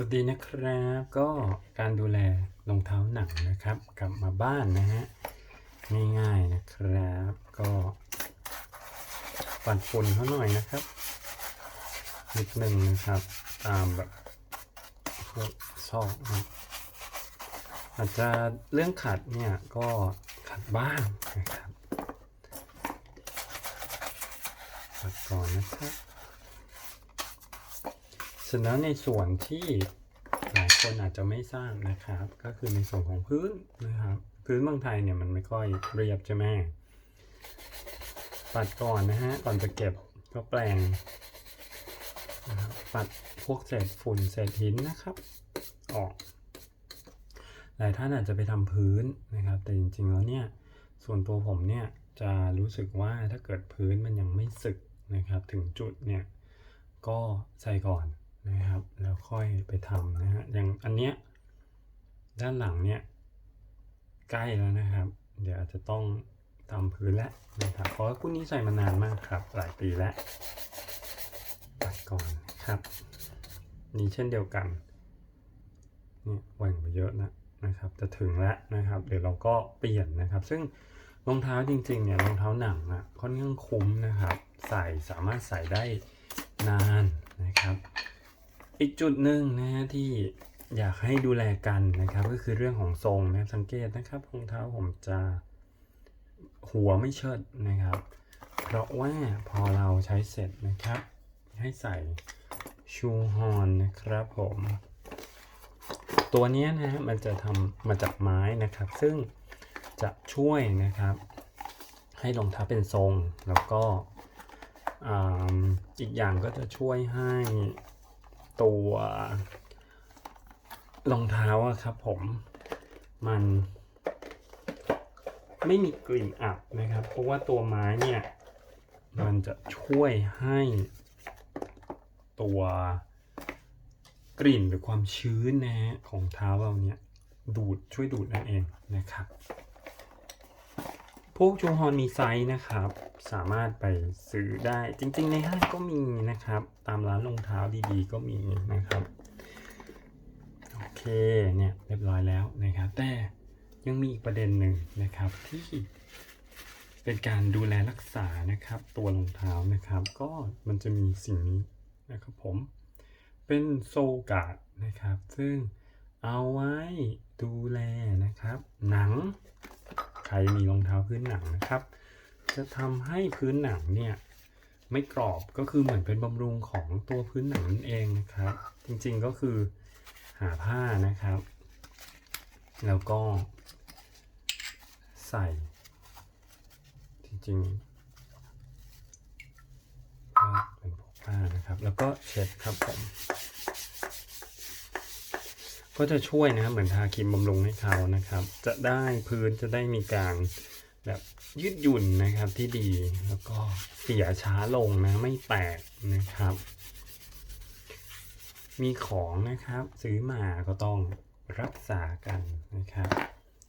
สวัสดีนะครับก็การดูแลรองเท้าหนังนะครับ กลับมาบ้านนะฮะง่ายๆนะครับ ก็ปัดฝุ่นเขาหน่อยนะครับนิดหนึ่งนะครับ ตามแบบพวกซอกนะอาจจะเรื่องขัดเนี่ยก็ขัดบ้างนะครับปัดก่อนนะครับ เสร็จแล้วในส่วนที่หลายคนอาจจะไม่ทราบนะครับ ก็คือในส่วนของพื้นนะครับ พื้นเมืองไทยเนี่ยมันไม่ค่อยเรียบใช่ไหมปัดก่อนนะฮะก่อนจะเก็บก็แปลงนะครับปัดพวกเศษฝุ่นเศษหินนะครับ ออก หลายท่านอาจจะไปทำพื้นนะครับ แต่จริงๆแล้วเนี่ยส่วนตัวผมเนี่ยจะรู้สึกว่าถ้าเกิดพื้นมันยังไม่สึกนะครับ ถึงจุดเนี่ยก็ใส่ก่อน นะครับ แล้วค่อยไปทำนะฮะอย่างอันเนี้ยด้านหลังเนี่ยใกล้แล้วนะครับ เดี๋ยวอาจจะต้องทำพื้นแล้วนะครับเพราะคู่นี้ใส่มานานมากครับ หลายปีแล้วตัดก่อนนะครับนี่เช่นเดียวกันเนี่ยแหว่งไปเยอะนะนะครับจะถึงแล้วนะครับ เดี๋ยวเราก็เปลี่ยนนะครับ ซึ่งรองเท้าจริงๆเนี่ยรองเท้าหนังอะค่อนข้างคุ้มนะครับ ใส่สามารถใส่ได้นานนะครับ อีกจุดหนึ่งนะฮะที่อยากให้ดูแลกันนะครับ ก็คือเรื่องของทรงนะสังเกตนะครับรองเท้าผมจะหัวไม่เชิดนะครับ เพราะว่าพอเราใช้เสร็จนะครับ ให้ใส่ชูฮอนนะครับผม ตัวนี้นะฮะมันจะทำมาจากไม้นะครับ ซึ่งจะช่วยนะครับ ให้รองเท้าเป็นทรงแล้วก็อ่าอีกอย่างก็จะช่วยให้ ตัวรองเท้าครับผมมันไม่มีกลิ่นอับนะครับ เพราะว่าตัวไม้เนี่ย มันจะช่วยให้ตัวกลิ่นหรือความชื้นนะฮะของเท้าเราเนี่ย ดูดช่วยดูดนั่นเองนะครับ พวกชูฮอนมีไซส์นะครับ สามารถไปซื้อได้จริงๆในห้างก็มีนะครับ ตามร้านรองเท้าดีๆ ก็มีนะครับ โอเคเนี่ยเรียบร้อยแล้วนะครับ แต่ยังมีอีกประเด็นหนึ่งนะครับที่เป็นการดูแลรักษานะครับ ตัวรองเท้านะครับ ก็มันจะมีสิ่งนี้นะครับผมเป็นโซลกาดนะครับ ซึ่งเอาไว้ดูแลนะครับ หนัง ใครมีรองเท้าพื้นหนังนะครับ จะทำให้พื้นหนังเนี่ยไม่กรอบก็คือเหมือนเป็นบำรุงของตัวพื้นหนังนั่นเองนะครับ จริงๆก็คือหาผ้านะครับ แล้วก็ใส่ จริงๆก็เป็นพวกผ้านะครับ แล้วก็เช็ดครับผมก็จะช่วยนะครับเหมือนทาครีมบำรุงให้เขานะครับ จะได้พื้นจะได้มีการ แบบยืดหยุ่นนะครับที่ดีแล้วก็เสียช้าลงนะไม่แตกนะครับ มีของนะครับซื้อมาก็ต้องรักษากันนะครับ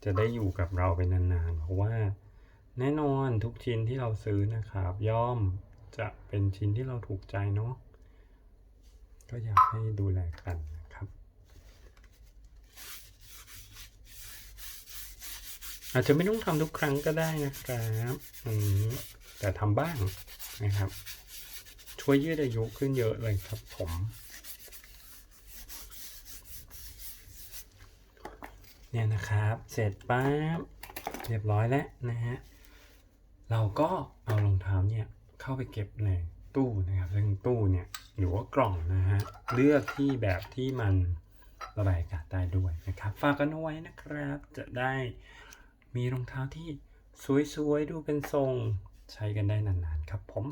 จะได้อยู่กับเราไปนานๆ เพราะว่าแน่นอนทุกชิ้นที่เราซื้อนะครับ ย่อมจะเป็นชิ้นที่เราถูกใจเนาะก็อยากให้ดูแลกันนะครับ อาจจะไม่ต้องทำทุกครั้งก็ได้นะครับแต่ทำบ้างนะครับ ช่วยยืดอายุขึ้นเยอะเลยครับผมเนี่ยนะครับ เสร็จปั๊บเรียบร้อยแล้วนะฮะ เราก็เอารองเท้าเนี่ยเข้าไปเก็บในตู้นะครับซึ่งตู้เนี่ยหรือว่ากล่องนะฮะ เลือกที่แบบที่มันระบายอากาศได้ด้วยนะครับ ฝากกันเอาไว้นะครับ จะได้ มีรองเท้าที่สวยๆ ดูเป็นทรง ใช้กันได้นานๆ ครับผม